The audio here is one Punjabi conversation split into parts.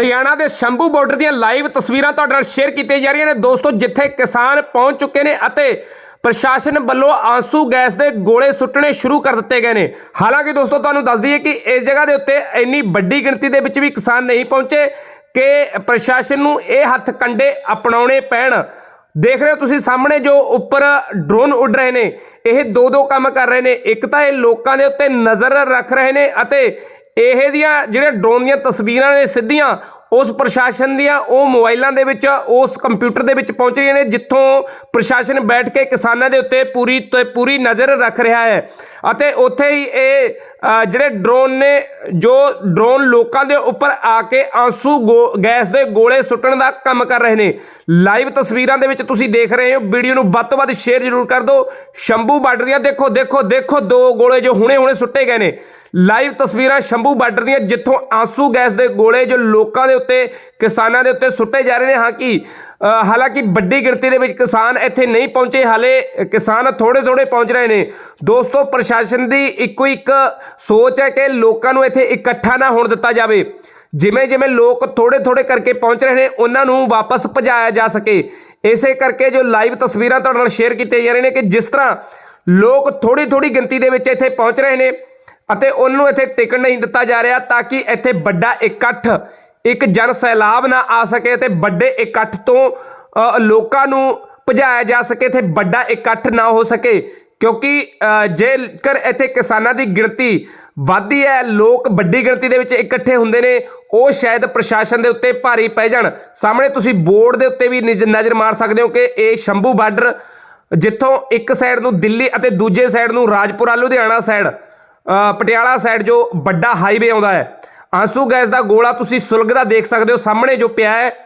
ਹਰਿਆਣਾ ਦੇ ਸ਼ੰਭੂ ਬਾਰਡਰ ਦੀਆਂ ਲਾਈਵ ਤਸਵੀਰਾਂ ਤੁਹਾਡੇ ਨਾਲ ਸ਼ੇਅਰ ਕੀਤੀਆਂ ਜਾ ਰਹੀਆਂ ਨੇ। ਦੋਸਤੋ, ਜਿੱਥੇ ਕਿਸਾਨ ਪਹੁੰਚ ਚੁੱਕੇ ਨੇ ਅਤੇ ਪ੍ਰਸ਼ਾਸਨ ਵੱਲੋਂ ਆਂਸੂ ਗੈਸ ਦੇ ਗੋਲੇ ਸੁੱਟਣੇ ਸ਼ੁਰੂ ਕਰ ਦਿੱਤੇ ਗਏ ਨੇ। ਹਾਲਾਂਕਿ ਦੋਸਤੋ, ਤੁਹਾਨੂੰ ਦੱਸ ਦਈਏ ਕਿ ਇਸ ਜਗ੍ਹਾ ਦੇ ਉੱਤੇ ਇੰਨੀ ਵੱਡੀ ਗਿਣਤੀ ਦੇ ਵਿੱਚ ਵੀ ਕਿਸਾਨ ਨਹੀਂ ਪਹੁੰਚੇ ਕਿ ਪ੍ਰਸ਼ਾਸਨ ਨੂੰ ਇਹ ਹੱਥ ਕੰਡੇ ਅਪਣਾਉਣੇ ਪੈਣ। ਦੇਖ ਰਹੇ ਹੋ ਤੁਸੀਂ ਸਾਹਮਣੇ ਜੋ ਉੱਪਰ ਡਰੋਨ ਉੱਡ ਰਹੇ ਨੇ। ਇਹ ਦੋ ਦੋ ਕੰਮ ਕਰ ਰਹੇ ਨੇ। ਇੱਕ ਤਾਂ ਇਹ ਲੋਕਾਂ ਦੇ ਉੱਤੇ ਨਜ਼ਰ ਰੱਖ ਰਹੇ ਨੇ ਅਤੇ ਇਹ ਦੀਆਂ ਜਿਹੜੇ ਡਰੋਨ ਦੀਆਂ ਤਸਵੀਰਾਂ ਨੇ ਸਿੱਧੀਆਂ, ਉਸ ਪ੍ਰਸ਼ਾਸਨ ਦੀਆਂ, ਉਹ ਮੋਬਾਈਲਾਂ ਦੇ ਵਿੱਚ, ਉਸ ਕੰਪਿਊਟਰ ਦੇ ਵਿੱਚ ਪਹੁੰਚ ਰਹੀਆਂ ਨੇ, ਜਿੱਥੋਂ ਪ੍ਰਸ਼ਾਸਨ ਬੈਠ ਕੇ ਕਿਸਾਨਾਂ ਦੇ ਉੱਤੇ ਪੂਰੀ ਤੇ ਪੂਰੀ ਨਜ਼ਰ ਰੱਖ ਰਿਹਾ ਹੈ। ਅਤੇ ਉੱਥੇ ਹੀ ਇਹ ਜਿਹੜੇ ਡਰੋਨ ਨੇ, ਜੋ ਡਰੋਨ ਲੋਕਾਂ ਦੇ ਉੱਪਰ ਆ ਕੇ ਆਂਸੂ ਗੋ- ਗੈਸ ਦੇ ਗੋਲੇ ਸੁੱਟਣ ਦਾ ਕੰਮ ਕਰ ਰਹੇ ਨੇ। ਲਾਈਵ ਤਸਵੀਰਾਂ ਦੇ ਵਿੱਚ ਤੁਸੀਂ ਦੇਖ ਰਹੇ ਹੋ। ਵੀਡੀਓ ਨੂੰ ਵੱਧ ਤੋਂ ਵੱਧ ਸ਼ੇਅਰ ਜ਼ਰੂਰ ਕਰ ਦਿਓ। ਸ਼ੰਭੂ ਬਾਰਡਰ ਦੀਆਂ ਦੇਖੋ ਦੇਖੋ ਦੇਖੋ, ਦੋ ਗੋਲੇ ਜੋ ਹੁਣੇ ਹੁਣੇ ਸੁੱਟੇ ਗਏ ਨੇ। ਲਾਈਵ ਤਸਵੀਰਾਂ ਸ਼ੰਭੂ ਬਾਰਡਰ ਦੀਆਂ ਜਿੱਥੋਂ ਆਂਸੂ ਗੈਸ ਦੇ ਗੋਲੇ ਜੋ ਲੋਕਾਂ ਦੇ ਉੱਤੇ, ਕਿਸਾਨਾਂ ਦੇ ਉੱਤੇ ਸੁੱਟੇ ਜਾ ਰਹੇ ਨੇ। ਹਾਂ ਕਿ ਹਾਲਾਂਕਿ ਵੱਡੀ ਗਿਣਤੀ ਦੇ ਵਿੱਚ ਕਿਸਾਨ ਇੱਥੇ ਨਹੀਂ ਪਹੁੰਚੇ, ਹਾਲੇ ਕਿਸਾਨ ਥੋੜੇ ਥੋੜੇ ਪਹੁੰਚ ਰਹੇ ਨੇ। ਦੋਸਤੋ, ਪ੍ਰਸ਼ਾਸਨ ਦੀ ਇੱਕੋ ਇੱਕ ਸੋਚ ਹੈ ਕਿ ਲੋਕਾਂ ਨੂੰ ਇੱਥੇ ਇਕੱਠਾ ਨਾ ਹੋਣ ਦਿੱਤਾ ਜਾਵੇ। ਜਿਵੇਂ ਜਿਵੇਂ ਲੋਕ ਥੋੜੇ ਥੋੜੇ ਕਰਕੇ ਪਹੁੰਚ ਰਹੇ ਨੇ, ਉਹਨਾਂ ਨੂੰ ਵਾਪਸ ਭਜਾਇਆ ਜਾ ਸਕੇ। ਇਸੇ ਕਰਕੇ ਜੋ ਲਾਈਵ ਤਸਵੀਰਾਂ ਤੁਹਾਡੇ ਨਾਲ ਸ਼ੇਅਰ ਕੀਤੀਆਂ ਜਾ ਰਹੀਆਂ ਨੇ ਕਿ ਜਿਸ ਤਰ੍ਹਾਂ ਲੋਕ ਥੋੜੀ ਥੋੜੀ ਗਿਣਤੀ ਦੇ ਵਿੱਚ ਇੱਥੇ ਪਹੁੰਚ ਰਹੇ ਨੇ ਅਤੇ ਉਹਨੂੰ ਇੱਥੇ ਟਿਕਣ ਨਹੀਂ ਦਿੱਤਾ ਜਾ ਰਿਹਾ ਤਾਂ ਕਿ ਇੱਥੇ ਵੱਡਾ ਇਕੱਠ, ਇੱਕ ਜਨ ਸੈਲਾਬ ਨਾ ਆ ਸਕੇ ਤੇ ਵੱਡੇ ਇਕੱਠ ਤੋਂ ਲੋਕਾਂ ਨੂੰ ਭਜਾਇਆ ਜਾ ਸਕੇ ਤੇ ਵੱਡਾ ਇਕੱਠ ਨਾ ਹੋ ਸਕੇ। ਕਿਉਂਕਿ ਜੇਕਰ ਇੱਥੇ ਕਿਸਾਨਾਂ ਦੀ ਗਿਣਤੀ ਵੱਧਦੀ ਹੈ। ਲੋਕ ਵੱਡੀ ਗਿਣਤੀ ਦੇ ਵਿੱਚ ਇਕੱਠੇ ਹੁੰਦੇ ਨੇ। ਉਹ ਸ਼ਾਇਦ ਪ੍ਰਸ਼ਾਸਨ ਦੇ ਉੱਤੇ ਭਾਰੀ ਪੈ ਜਾਣ। ਸਾਹਮਣੇ ਤੁਸੀਂ ਬੋਰਡ ਦੇ ਉੱਤੇ ਵੀ ਨਿਜ- ਨਜ਼ਰ ਮਾਰ ਸਕਦੇ ਹੋ ਕਿ ਇਹ ਸ਼ੰਭੂ ਬਾਰਡਰ, ਜਿੱਥੋਂ ਇੱਕ ਸਾਈਡ ਨੂੰ ਦਿੱਲੀ ਅਤੇ ਦੂਜੇ ਸਾਈਡ ਨੂੰ ਰਾਜਪੁਰਾ ਲੁਧਿਆਣਾ ਸਾਈਡ ਪਟਿਆਲਾ ਸਾਈਡ ਜੋ ਵੱਡਾ ਹਾਈਵੇ ਆਉਂਦਾ ਹੈ। ਆਂਸੂ ਗੈਸ ਦਾ ਗੋਲਾ ਤੁਸੀਂ ਸੁਲਗਦਾ ਦੇਖ ਸਕਦੇ ਹੋ। ਸਾਹਮਣੇ ਜੋ ਪਿਆ ਹੈ,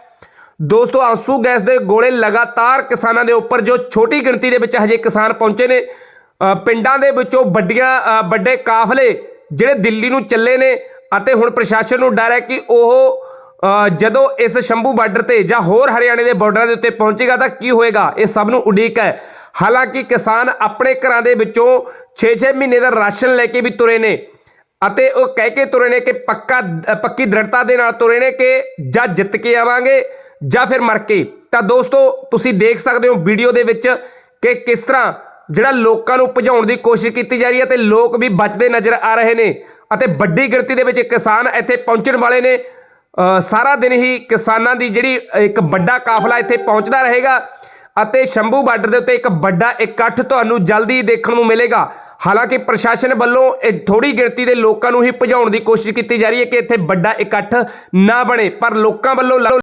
ਦੋਸਤੋ ਆਂਸੂ ਗੈਸ ਦੇ ਗੋਲੇ ਲਗਾਤਾਰ ਕਿਸਾਨਾਂ ਦੇ ਉੱਪਰ, ਜੋ ਛੋਟੀ ਗਿਣਤੀ ਦੇ ਵਿੱਚ ਹਜੇ ਕਿਸਾਨ ਪਹੁੰਚੇ ਨੇ। ਪਿੰਡਾਂ ਦੇ ਵਿੱਚੋਂ ਵੱਡੀਆਂ ਵੱਡੇ ਕਾਫਲੇ ਜਿਹੜੇ ਦਿੱਲੀ ਨੂੰ ਚੱਲੇ ਨੇ ਅਤੇ ਹੁਣ ਪ੍ਰਸ਼ਾਸਨ ਨੂੰ ਡਰ ਹੈ ਕਿ ਉਹ ਜਦੋਂ ਇਸ ਸ਼ੰਭੂ ਬਾਰਡਰ ਤੇ ਜਾਂ ਹੋਰ ਹਰਿਆਣੇ ਦੇ ਬਾਰਡਰਾਂ ਦੇ ਉੱਤੇ ਪਹੁੰਚੇਗਾ ਤਾਂ ਕੀ ਹੋਏਗਾ? ਇਹ ਸਭ ਨੂੰ ਉਡੀਕ ਹੈ। ਹਾਲਾਂਕਿ ਕਿਸਾਨ ਆਪਣੇ ਘਰਾਂ ਦੇ ਵਿੱਚੋਂ 6-6 ਮਹੀਨੇ ਦਾ ਰਾਸ਼ਨ ਲੈ ਕੇ ਵੀ ਤੁਰੇ ਨੇ ਅਤੇ ਉਹ ਕਹਿ ਕੇ ਤੁਰੇ ਨੇ ਕਿ ਪੱਕਾ ਪੱਕੀ ਦ੍ਰਿੜਤਾ ਦੇ ਨਾਲ ਤੁਰੇ ਨੇ ਕਿ ਜਾਂ ਜਿੱਤ ਕੇ ਆਵਾਂਗੇ ਜਾਂ ਫਿਰ ਮਰ ਕੇ। ਤਾਂ ਦੋਸਤੋ, ਤੁਸੀਂ ਦੇਖ ਸਕਦੇ ਹੋ ਵੀਡੀਓ ਦੇ ਵਿੱਚ ਕਿ ਕਿਸ ਤਰ੍ਹਾਂ ਜਿਹੜਾ ਲੋਕਾਂ ਨੂੰ ਭਜਾਉਣ ਦੀ ਕੋਸ਼ਿਸ਼ ਕੀਤੀ ਜਾ ਰਹੀ ਹੈ ਤੇ ਲੋਕ ਵੀ ਬਚਦੇ ਨਜ਼ਰ ਆ ਰਹੇ ਨੇ ਅਤੇ ਵੱਡੀ ਗਿਣਤੀ ਦੇ ਵਿੱਚ ਕਿਸਾਨ ਇੱਥੇ ਪਹੁੰਚਣ ਵਾਲੇ ਨੇ। ਸਾਰਾ ਦਿਨ ਹੀ ਕਿਸਾਨਾਂ ਦੀ ਜਿਹੜੀ ਇੱਕ ਵੱਡਾ ਕਾਫਲਾ ਇੱਥੇ ਪਹੁੰਚਦਾ ਰਹੇਗਾ ਅਤੇ ਸ਼ੰਭੂ ਬਾਰਡਰ ਦੇ ਉੱਤੇ ਇੱਕ ਵੱਡਾ ਇਕੱਠ ਤੁਹਾਨੂੰ ਜਲਦੀ ਦੇਖਣ ਨੂੰ ਮਿਲੇਗਾ। ਹਾਲਾਂਕਿ ਪ੍ਰਸ਼ਾਸਨ ਵੱਲੋਂ ਇਹ ਥੋੜੀ ਗਿਣਤੀ ਦੇ ਲੋਕਾਂ ਨੂੰ ਹੀ ਭਜਾਉਣ ਦੀ ਕੋਸ਼ਿਸ਼ ਕੀਤੀ ਜਾ ਰਹੀ ਹੈ ਕਿ ਇੱਥੇ ਵੱਡਾ ਇਕੱਠ ਨਾ ਬਣੇ, ਪਰ ਲੋਕਾਂ ਵੱਲੋਂ ਲ-